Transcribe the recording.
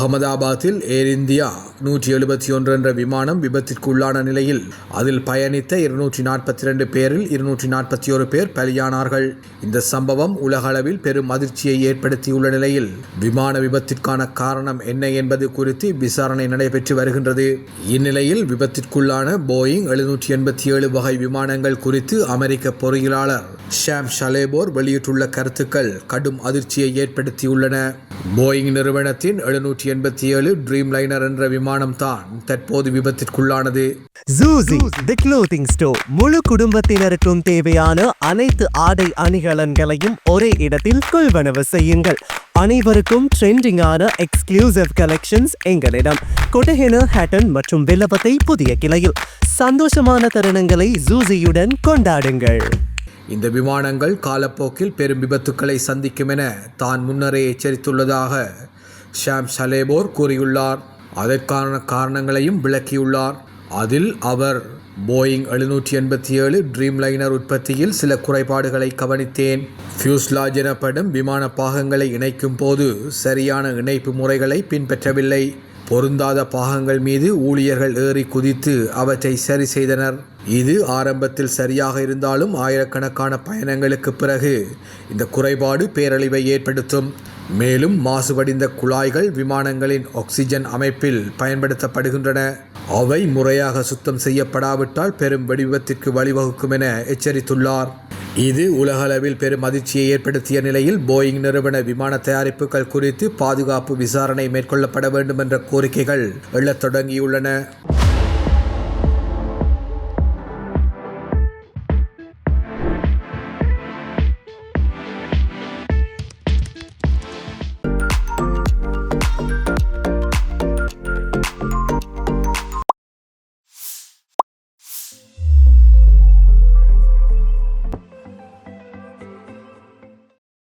அகமதாபாத்தில் ஏர் இந்தியா நூற்றி எழுபத்தி ஒன்று என்ற விமானம் விபத்திற்குள்ளான நிலையில் அதில் பயணித்த இருநூற்றி நாற்பத்தி ரெண்டு பேரில் இருநூற்றி நாற்பத்தி ஒரு பேர் பலியானார்கள். இந்த சம்பவம் உலகளவில் பெரும் அதிர்ச்சியை ஏற்படுத்தியுள்ள நிலையில் விமான விபத்திற்கான காரணம் என்ன என்பது குறித்து விசாரணை நடைபெற்று வருகின்றது. இந்நிலையில் விபத்திற்குள்ளான போயிங் எழுநூற்றி எண்பத்தி ஏழு வகை விமானங்கள் குறித்து அமெரிக்க பொறியியலாளர் ஷாம் ஷலேபோர் வெளியிட்டுள்ள கருத்துக்கள் கடும் அதிர்ச்சியை ஏற்படுத்தியுள்ளன. போயிங் நிறுவனத்தின் எழுநூற்றி எண்பத்தி ஏழு ட்ரீம் லைனர் என்ற விமானம் தான் தற்போது விபத்திற்குள்ளானது. ஜூசி தி க்ளோத்திங் ஸ்டோர் முழு குடும்பத்தினருக்கும் தேவையான அனைத்து ஆடை அணிகலன்களையும் ஒரே இடத்தில் கொள்வனவு செய்யுங்கள். அனைவருக்கும் ட்ரெண்டிங்கான எக்ஸ்க்ளூசிவ் கலெக்ஷன்ஸ் எங்களிடம். கொட்டஹென ஹேட்டன் மற்றும் வில்லபத்தை புதிய கிளையில். சந்தோஷமான தருணங்களை ஜூசியுடன் கொண்டாடுங்கள். இந்த விமானங்கள் காலப்போக்கில் பெரும் விபத்துக்களை சந்திக்கும் என தான் முன்னரே எச்சரித்துள்ளதாக ஷாம் சலேபோர் கூறியுள்ளார். அதற்கான காரணங்களையும் விளக்கியுள்ளார். அதில் அவர் போயிங் எழுநூற்றி எண்பத்தி ஏழு ட்ரீம் லைனர் உற்பத்தியில் சில குறைபாடுகளை கவனித்தேன். ஃபியூஸ்லாஜ் எனப்படும் விமான பாகங்களை இணைக்கும் போது சரியான இணைப்பு முறைகளை பின்பற்றவில்லை. பொருந்தாத பாகங்கள் மீது ஊழியர்கள் ஏறி குதித்து அவற்றை சரி செய்தனர். இது ஆரம்பத்தில் சரியாக இருந்தாலும் ஆயிரக்கணக்கான பயணங்களுக்கு பிறகு இந்த குறைபாடு பேரழிவை ஏற்படுத்தும். மேலும் மாசுபடிந்த குழாய்கள் விமானங்களின் ஆக்சிஜன் அமைப்பில் பயன்படுத்தப்படுகின்றன. அவை முறையாக சுத்தம் செய்யப்படாவிட்டால் பெரும் வெடிவிபத்திற்கு வழிவகுக்கும் என எச்சரித்துள்ளார். இது உலகளவில் பெரும் அதிர்ச்சியை ஏற்படுத்திய நிலையில் போயிங் நிறுவன விமான தயாரிப்புகள் குறித்து பாதுகாப்பு விசாரணை மேற்கொள்ளப்பட வேண்டும் என்ற கோரிக்கைகள் எழத் தொடங்கியுள்ளன.